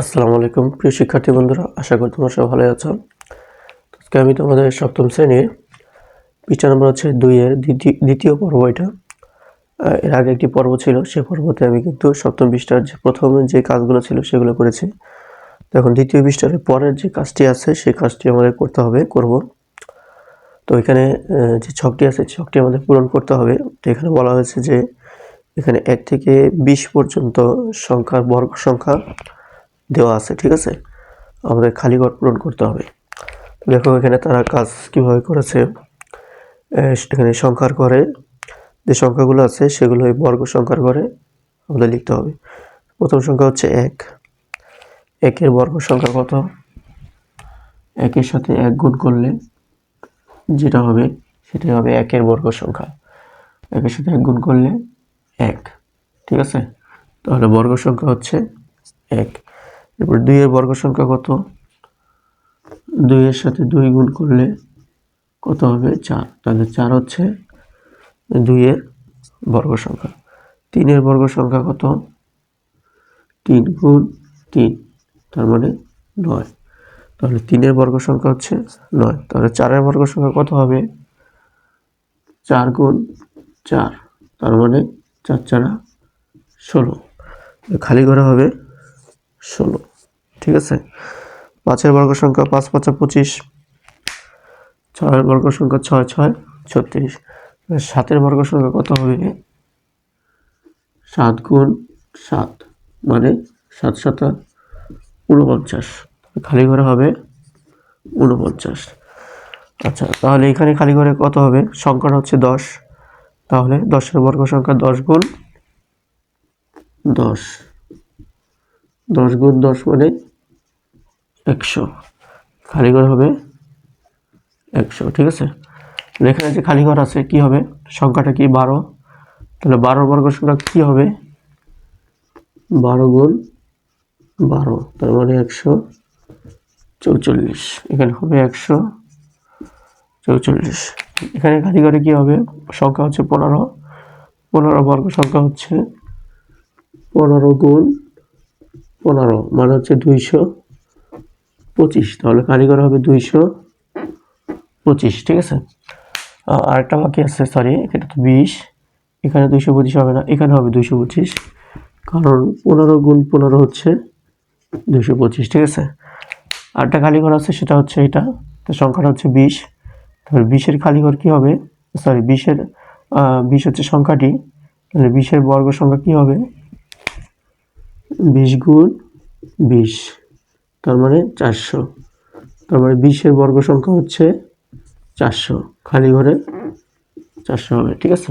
আসসালামু আলাইকুম, প্রিয় শিক্ষার্থী বন্ধুরা, আশা করি তোমরা সবাই ভালো আছো। আজকে আমি তোমাদের সপ্তম শ্রেণির পৃষ্ঠা নম্বর হচ্ছে দুইয়ের দ্বিতীয় দ্বিতীয় পর্ব এটা। এর আগে একটি পর্ব ছিল, সে পর্বতে আমি কিন্তু সপ্তম পৃষ্ঠার যে প্রথম যে কাজগুলো ছিল সেগুলো করেছি। এখন দ্বিতীয় পৃষ্ঠার পরের যে কাজটি আছে, সেই কাজটি আমাদের করতে হবে, করব। তো এখানে যে ছকটি আছে, ছকটি আমাদের পূরণ করতে হবে। তো এখানে বলা হয়েছে যে, এখানে এক থেকে বিশ পর্যন্ত সংখ্যার বর্গ সংখ্যা দেওয়া আছে, ঠিক আছে? আমাদের খালি ঘর পূরণ করতে হবে। দেখো এখানে তারা কাজ কীভাবে করেছে। এখানে সংখ্যার ঘরে যে সংখ্যাগুলো আছে, সেগুলো এই বর্গ সংখ্যার ঘরে আমাদের লিখতে হবে। প্রথম সংখ্যা হচ্ছে এক। একের বর্গ সংখ্যা কত? একের সাথে এক গুণ করলে যেটা হবে, সেটাই হবে একের বর্গ সংখ্যা। একের সাথে এক গুণ করলে এক, ঠিক আছে? তাহলে বর্গ সংখ্যা হচ্ছে এক। এরপর দুইয়ের বর্গ সংখ্যা কত? দুইয়ের সাথে দুই গুণ করলে কত হবে? চার। তাহলে চার হচ্ছে দুইয়ের বর্গ সংখ্যা। তিনের বর্গ সংখ্যা কত? তিন গুণ তিন, তার মানে নয়। তাহলে তিনের বর্গ সংখ্যা হচ্ছে নয়। তাহলে চারের বর্গ সংখ্যা কত হবে? চার গুণ চার, তার মানে চার চারা ষোলো। খালি করা হবে ষোলো। ঠিক আছে? পাঁচের বর্গ সংখ্যা পাঁচ, পাঁচা পঁচিশ। ছয়ের বর্গ সংখ্যা ছয় ছয়, ছত্রিশ। সাতের বর্গ সংখ্যা কত হবে? সাত গুণ সাত মানে সাত সাতা উনপঞ্চাশ খালি ঘরে হবে উনপঞ্চাশ আচ্ছা তাহলে এখানে খালি ঘরে কত হবে? সংখ্যাটা হচ্ছে দশ। তাহলে দশের বর্গ সংখ্যা দশ গুণ দশ। দশ গুণ দশ মানে একশো। খালি ঘর হবে একশো, ঠিক আছে? এখানে যে খালি ঘর আছে, কি হবে? সংখ্যাটা কি? বারো। তাহলে বারো বর্গ সংখ্যা কি হবে? বারো গুণ বারো, তার মানে একশো চৌচল্লিশ। এখানে হবে একশো চৌচল্লিশ। এখানে খালি ঘরে কি হবে? সংখ্যা হচ্ছে পনেরো। পনেরো বর্গ সংখ্যা হচ্ছে পনেরো গুণ পনেরো মানে হচ্ছে দুইশো পঁচিশ, তাহলে কারিগর হবে দুইশো পঁচিশ, ঠিক আছে? আরেকটা বাকি আছে সরি এটা তো বিশ, এখানে দুইশো পঁচিশ হবে না, এখানে হবে দুইশো পঁচিশ, কারণ পনেরো গুণ পনেরো হচ্ছে দুইশো পঁচিশ, ঠিক আছে? আরেকটা কালীঘর আছে, সেটা হচ্ছে এটা তো সংখ্যাটা হচ্ছে বিশ, তাহলে বিশের কালীঘর কী হবে? সরি বিশের বিশ হচ্ছে সংখ্যাটি, তাহলে বিশের বর্গ সংখ্যা কী হবে? বিশ গুণ বিশ তার মানে চারশো। তার মানে বিশের বর্গ সংখ্যা হচ্ছে চারশো। খালি ঘরে চারশো হবে, ঠিক আছে?